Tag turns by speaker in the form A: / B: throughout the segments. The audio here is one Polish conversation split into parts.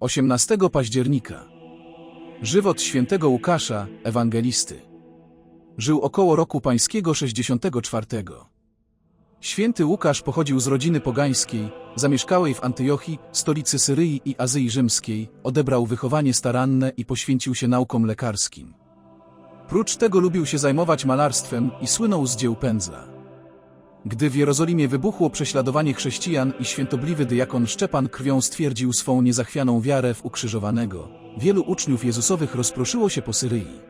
A: 18 października. Żywot świętego Łukasza, ewangelisty. Żył około roku pańskiego 64. Święty Łukasz pochodził z rodziny pogańskiej, zamieszkałej w Antiochii, stolicy Syryi i Azji Rzymskiej, odebrał wychowanie staranne i poświęcił się naukom lekarskim. Prócz tego lubił się zajmować malarstwem i słynął z dzieł pędzla. Gdy w Jerozolimie wybuchło prześladowanie chrześcijan i świętobliwy dyakon Szczepan krwią stwierdził swą niezachwianą wiarę w ukrzyżowanego, wielu uczniów Jezusowych rozproszyło się po Syryi.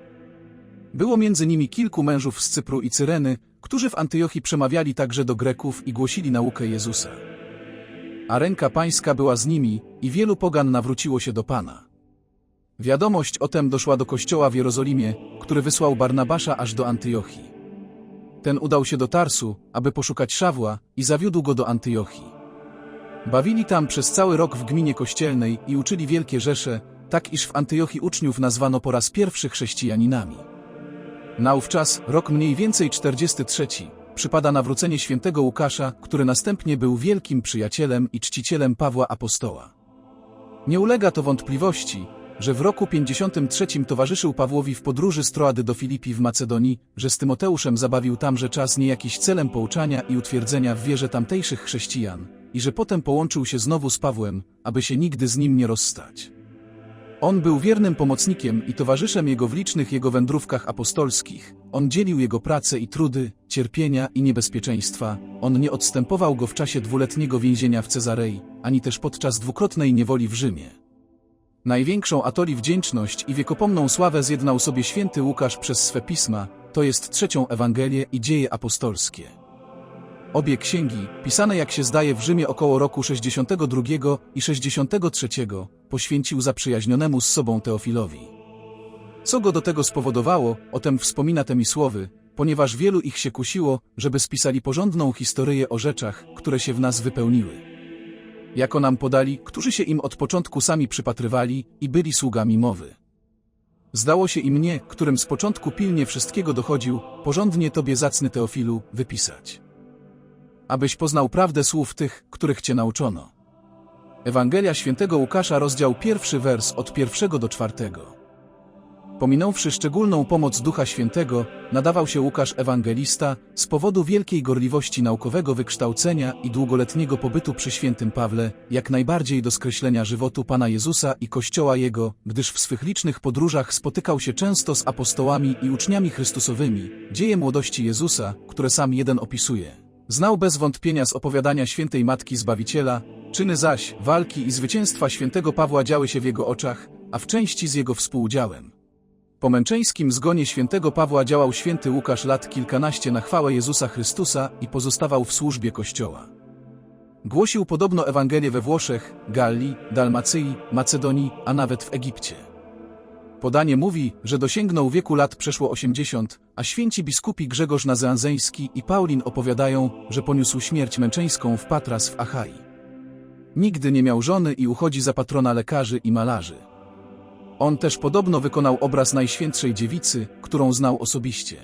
A: Było między nimi kilku mężów z Cypru i Cyreny, którzy w Antiochii przemawiali także do Greków i głosili naukę Jezusa. A ręka pańska była z nimi i wielu pogan nawróciło się do Pana. Wiadomość o tem doszła do kościoła w Jerozolimie, który wysłał Barnabasza aż do Antiochii. Ten udał się do Tarsu, aby poszukać Szawła i zawiódł go do Antiochii. Bawili tam przez cały rok w gminie kościelnej i uczyli wielkie rzesze, tak iż w Antiochii uczniów nazwano po raz pierwszy chrześcijaninami. Naówczas, rok mniej więcej 43, przypada nawrócenie świętego Łukasza, który następnie był wielkim przyjacielem i czcicielem Pawła Apostoła. Nie ulega to wątpliwości, że w roku 53 towarzyszył Pawłowi w podróży z Troady do Filipi w Macedonii, że z Tymoteuszem zabawił tamże czas nie jakiś celem pouczania i utwierdzenia w wierze tamtejszych chrześcijan, i że potem połączył się znowu z Pawłem, aby się nigdy z nim nie rozstać. On był wiernym pomocnikiem i towarzyszem jego w licznych jego wędrówkach apostolskich. On dzielił jego pracę i trudy, cierpienia i niebezpieczeństwa. On nie odstępował go w czasie dwuletniego więzienia w Cezarei, ani też podczas dwukrotnej niewoli w Rzymie. Największą Atoli wdzięczność i wiekopomną sławę zjednał sobie święty Łukasz przez swe pisma, to jest trzecią Ewangelię i dzieje apostolskie. Obie księgi, pisane jak się zdaje w Rzymie około roku 62 i 63, poświęcił zaprzyjaźnionemu z sobą Teofilowi. Co go do tego spowodowało, o tem wspomina Temisłowy, ponieważ wielu ich się kusiło, żeby spisali porządną historyję o rzeczach, które się w nas wypełniły jako nam podali, którzy się im od początku sami przypatrywali i byli sługami mowy. Zdało się i mnie, którym z początku pilnie wszystkiego dochodził, porządnie Tobie zacny Teofilu, wypisać. Abyś poznał prawdę słów tych, których Cię nauczono. Ewangelia świętego Łukasza, rozdział pierwszy wers od pierwszego do czwartego. Pominąwszy szczególną pomoc Ducha Świętego, nadawał się Łukasz Ewangelista z powodu wielkiej gorliwości naukowego wykształcenia i długoletniego pobytu przy świętym Pawle, jak najbardziej do skreślenia żywotu Pana Jezusa i Kościoła Jego, gdyż w swych licznych podróżach spotykał się często z apostołami i uczniami Chrystusowymi, dzieje młodości Jezusa, które sam jeden opisuje. Znał bez wątpienia z opowiadania świętej Matki Zbawiciela, czyny zaś, walki i zwycięstwa świętego Pawła działy się w jego oczach, a w części z jego współudziałem. Po męczeńskim zgonie świętego Pawła działał święty Łukasz lat kilkanaście na chwałę Jezusa Chrystusa i pozostawał w służbie Kościoła. Głosił podobno Ewangelię we Włoszech, Galii, Dalmacyi, Macedonii, a nawet w Egipcie. Podanie mówi, że dosięgnął wieku lat przeszło 80, a święci biskupi Grzegorz Nazeanzeński i Paulin opowiadają, że poniósł śmierć męczeńską w Patras w Achai. Nigdy nie miał żony i uchodzi za patrona lekarzy i malarzy. On też podobno wykonał obraz Najświętszej Dziewicy, którą znał osobiście.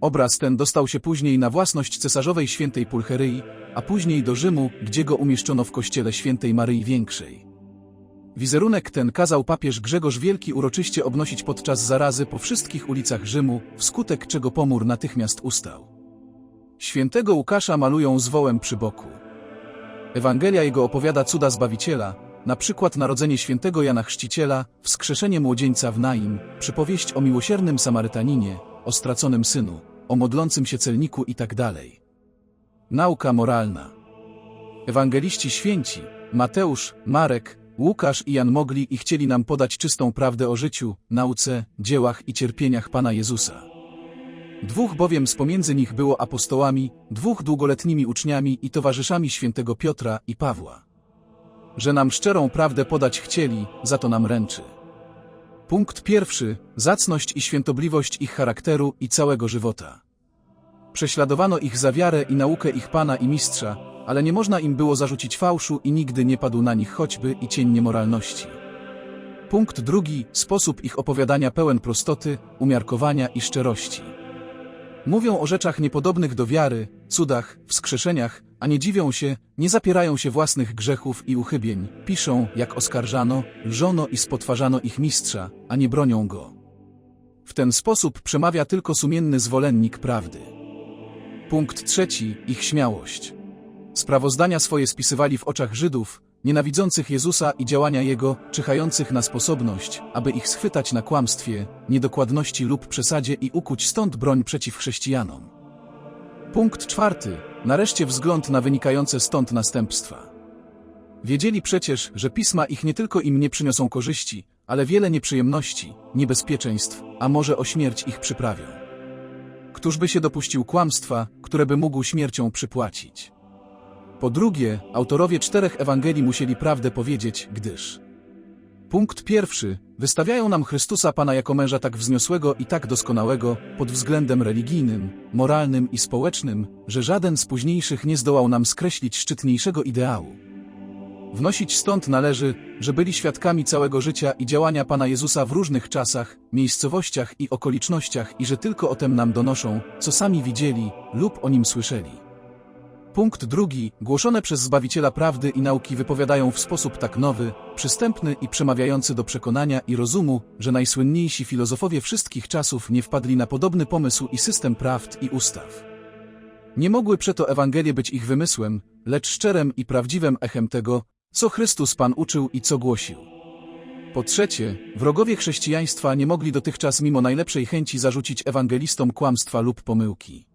A: Obraz ten dostał się później na własność cesarzowej świętej Pulcheryi, a później do Rzymu, gdzie go umieszczono w kościele świętej Maryi Większej. Wizerunek ten kazał papież Grzegorz Wielki uroczyście obnosić podczas zarazy po wszystkich ulicach Rzymu, wskutek czego pomór natychmiast ustał. Świętego Łukasza malują z wołem przy boku. Ewangelia jego opowiada cuda Zbawiciela, na przykład narodzenie świętego Jana Chrzciciela, wskrzeszenie młodzieńca w Naim, przypowieść o miłosiernym Samarytaninie, o straconym synu, o modlącym się celniku itd. Tak Nauka moralna. Ewangeliści święci, Mateusz, Marek, Łukasz i Jan mogli i chcieli nam podać czystą prawdę o życiu, nauce, dziełach i cierpieniach Pana Jezusa. Dwóch bowiem z pomiędzy nich było apostołami, dwóch długoletnimi uczniami i towarzyszami świętego Piotra i Pawła że nam szczerą prawdę podać chcieli, za to nam ręczy. Punkt pierwszy. Zacność i świętobliwość ich charakteru i całego żywota. Prześladowano ich za wiarę i naukę ich Pana i Mistrza, ale nie można im było zarzucić fałszu i nigdy nie padł na nich choćby i cień niemoralności. Punkt drugi. Sposób ich opowiadania pełen prostoty, umiarkowania i szczerości. Mówią o rzeczach niepodobnych do wiary, cudach, wskrzeszeniach, a nie dziwią się, nie zapierają się własnych grzechów i uchybień, piszą, jak oskarżano, lżono i spotwarzano ich mistrza, a nie bronią go. W ten sposób przemawia tylko sumienny zwolennik prawdy. Punkt trzeci, ich śmiałość. Sprawozdania swoje spisywali w oczach Żydów, nienawidzących Jezusa i działania Jego, czyhających na sposobność, aby ich schwytać na kłamstwie, niedokładności lub przesadzie i ukuć stąd broń przeciw chrześcijanom. Punkt czwarty. Nareszcie wzgląd na wynikające stąd następstwa. Wiedzieli przecież, że pisma ich nie tylko im nie przyniosą korzyści, ale wiele nieprzyjemności, niebezpieczeństw, a może o śmierć ich przyprawią. Któż by się dopuścił kłamstwa, które by mógł śmiercią przypłacić? Po drugie, autorowie czterech Ewangelii musieli prawdę powiedzieć, gdyż Punkt pierwszy. Wystawiają nam Chrystusa Pana jako męża tak wzniosłego i tak doskonałego, pod względem religijnym, moralnym i społecznym, że żaden z późniejszych nie zdołał nam skreślić szczytniejszego ideału. Wnosić stąd należy, że byli świadkami całego życia i działania Pana Jezusa w różnych czasach, miejscowościach i okolicznościach i że tylko o tem nam donoszą, co sami widzieli lub o nim słyszeli. Punkt drugi. Głoszone przez Zbawiciela prawdy i nauki wypowiadają w sposób tak nowy, przystępny i przemawiający do przekonania i rozumu, że najsłynniejsi filozofowie wszystkich czasów nie wpadli na podobny pomysł i system prawd i ustaw. Nie mogły przeto Ewangelie być ich wymysłem, lecz szczerem i prawdziwym echem tego, co Chrystus Pan uczył i co głosił. Po trzecie, wrogowie chrześcijaństwa nie mogli dotychczas mimo najlepszej chęci zarzucić ewangelistom kłamstwa lub pomyłki.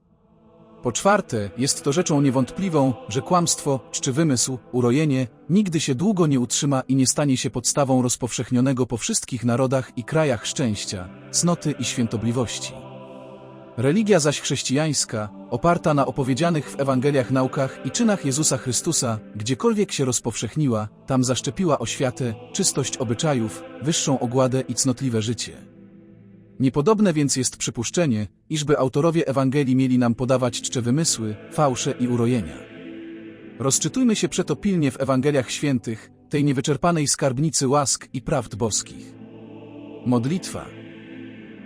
A: Po czwarte, jest to rzeczą niewątpliwą, że kłamstwo, czy wymysł, urojenie, nigdy się długo nie utrzyma i nie stanie się podstawą rozpowszechnionego po wszystkich narodach i krajach szczęścia, cnoty i świętobliwości. Religia zaś chrześcijańska, oparta na opowiedzianych w Ewangeliach naukach i czynach Jezusa Chrystusa, gdziekolwiek się rozpowszechniła, tam zaszczepiła oświatę, czystość obyczajów, wyższą ogładę i cnotliwe życie. Niepodobne więc jest przypuszczenie, iżby autorowie Ewangelii mieli nam podawać czcze wymysły, fałsze i urojenia. Rozczytujmy się przeto pilnie w Ewangeliach świętych, tej niewyczerpanej skarbnicy łask i prawd boskich. Modlitwa.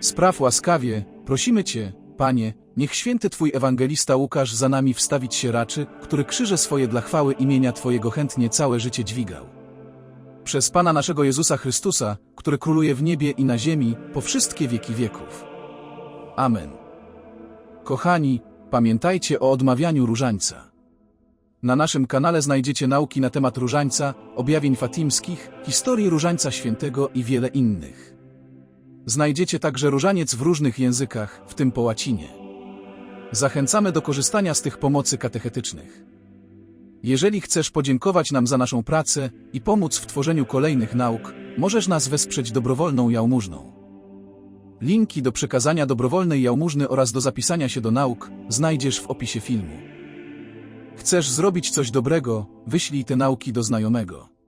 A: Spraw łaskawie, prosimy Cię, Panie, niech święty Twój ewangelista Łukasz za nami wstawić się raczy, który krzyże swoje dla chwały imienia Twojego chętnie całe życie dźwigał. Przez Pana naszego Jezusa Chrystusa, który króluje w niebie i na ziemi, po wszystkie wieki wieków. Amen. Kochani, pamiętajcie o odmawianiu różańca. Na naszym kanale znajdziecie nauki na temat różańca, objawień fatimskich, historii różańca świętego i wiele innych. Znajdziecie także różaniec w różnych językach, w tym po łacinie. Zachęcamy do korzystania z tych pomocy katechetycznych. Jeżeli chcesz podziękować nam za naszą pracę i pomóc w tworzeniu kolejnych nauk, możesz nas wesprzeć dobrowolną jałmużną. Linki do przekazania dobrowolnej jałmużny oraz do zapisania się do nauk znajdziesz w opisie filmu. Chcesz zrobić coś dobrego, wyślij te nauki do znajomego.